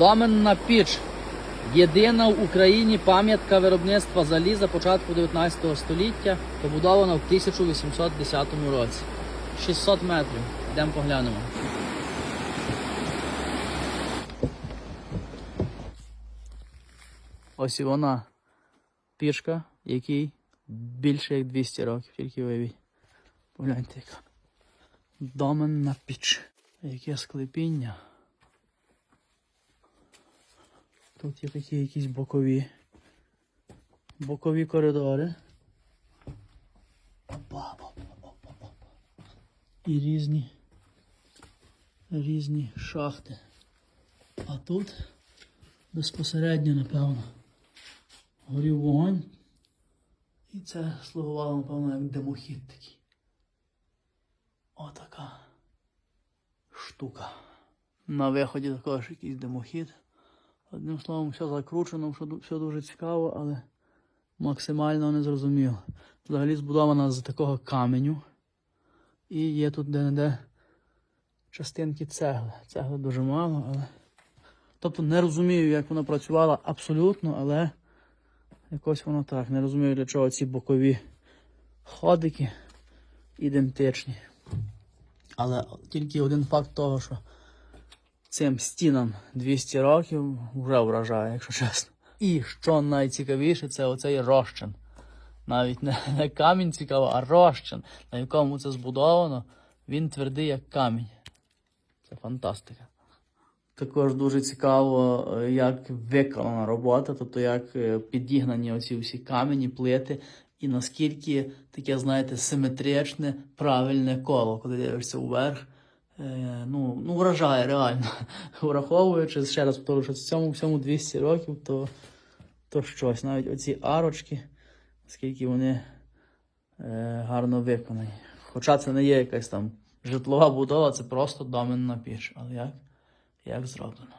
Доменна піч. Єдина в Україні пам'ятка виробництва заліза початку 19 століття, побудована в 1810 році. 600 метрів. Йдемо поглянемо. Ось і вона пічка, якій більше як 200 років, тільки виявіть. Погляньте яка. Доменна піч. Яке склепіння. Тут є такі якісь бокові. Бокові коридори. І різні. Різні шахти. А тут безпосередньо, напевно, горів вогонь. І це слугувало, напевно, як димохід такий. Отака штука. На виході також якийсь димохід. Одним словом, все закручено, все, дуже цікаво, але максимально незрозуміло. Взагалі збудована з такого каменю. І є тут де-не-де частинки цегли. Цегли дуже мало, але. Тобто не розумію, як вона працювала абсолютно, але якось воно так. Не розумію, для чого ці бокові ходики ідентичні. Але тільки один факт того, що цим стінам 200 років вже вражає, якщо чесно. І що найцікавіше, це оцей розчин. Навіть не, не камінь цікаво, а розчин, на якому це збудовано, він твердий як камінь. Це фантастика. Також дуже цікаво, як виконана робота, тобто як е, підігнані оці всі камені, плити, і наскільки таке, знаєте, симетричне, правильне коло, коли дивишся вверх. Е, ну, ну, вражає реально. Враховуючи, ще раз повторю, що цьому всьому 200 років, то, то щось. Навіть оці арочки, наскільки вони е, гарно виконані. Хоча це не є якась там житлова будова, це просто доменна піч. Але як? Як зроблено?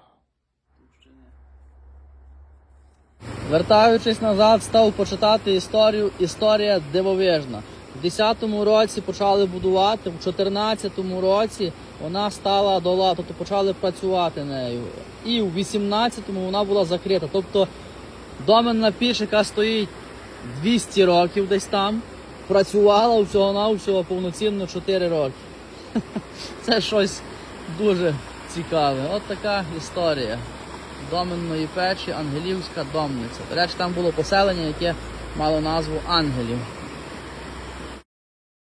Вертаючись назад, став почитати історію. Історія дивовижна. В 10-му році почали будувати, в 14-му році вона стала до ладу, тобто почали працювати нею. І в 18-му вона була закрита. Тобто доменна піч, яка стоїть 200 років десь там, працювала всього-навсього повноцінно 4 роки. Це щось дуже цікаве. От така історія доменної печі, Ангелівська домниця. До речі, там було поселення, яке мало назву Ангелів.